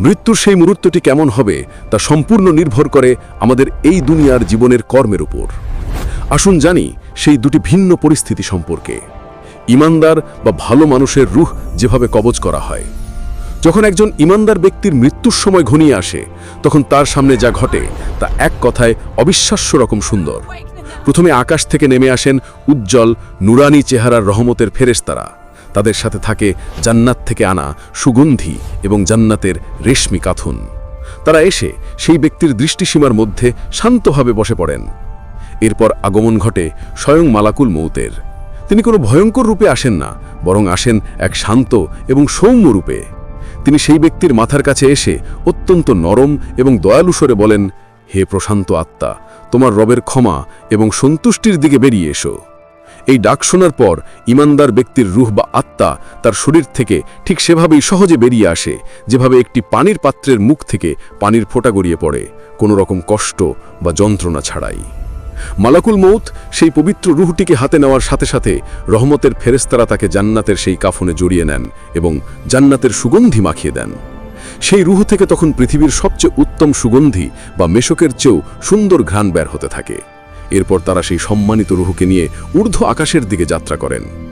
মৃত্যুর সেই মুহূর্তটি কেমন হবে তা সম্পূর্ণ নির্ভর করে আমাদের এই দুনিয়ার জীবনের কর্মের উপর। আসুন জানি সেই দুটি ভিন্ন পরিস্থিতি সম্পর্কে। ইমানদার বা ভালো মানুষের রুহ যেভাবে কবজ করা হয়। যখন একজন ইমানদার ব্যক্তির মৃত্যুর সময় ঘনিয়ে আসে, তখন তার সামনে যা ঘটে তা এক কথায় অবিশ্বাস্য রকম সুন্দর। প্রথমে আকাশ থেকে নেমে আসেন উজ্জ্বল, নুরানি চেহারার রহমতের ফেরেশতারা। তাদের সাথে থাকে জান্নাত থেকে আনা সুগন্ধি এবং জান্নাতের রেশমি কাথুন। তারা এসে সেই ব্যক্তির দৃষ্টিসীমার মধ্যে শান্তভাবে বসে পড়েন। এরপর আগমন ঘটে স্বয়ং মালাকুল মৌতের তিনি কোনো ভয়ঙ্কর রূপে আসেন না, বরং আসেন এক শান্ত এবং সৌম্য রূপে। তিনি সেই ব্যক্তির মাথার কাছে এসে অত্যন্ত নরম এবং দয়ালু স্বরে বলেন, হে প্রশান্ত আত্মা, তোমার রবের ক্ষমা এবং সন্তুষ্টির দিকে বেরিয়ে এসো। এই ডাক শোনার পর ইমানদার ব্যক্তির রুহ বা আত্মা তার শরীর থেকে ঠিক সেভাবেই সহজে বেরিয়ে আসে, যেভাবে একটি পানির পাত্রের মুখ থেকে পানির ফোঁটা গড়িয়ে পড়ে, কোনো রকম কষ্ট বা যন্ত্রণা ছাড়াই। মালাকুল মৌত সেই পবিত্র রুহটিকে হাতে নেওয়ার সাথে সাথে রহমতের ফেরেস্তারা তাকে জান্নাতের সেই কাফনে জড়িয়ে নেন এবং জান্নাতের সুগন্ধি মাখিয়ে দেন। সেই রুহ থেকে তখন পৃথিবীর সবচেয়ে উত্তম সুগন্ধি বা মেশকের চেয়েও সুন্দর ঘ্রাণ বের হতে থাকে। এরপর তারা সেই সম্মানিত রুহুকে নিয়ে ঊর্ধ্ব আকাশের দিকে যাত্রা করেন।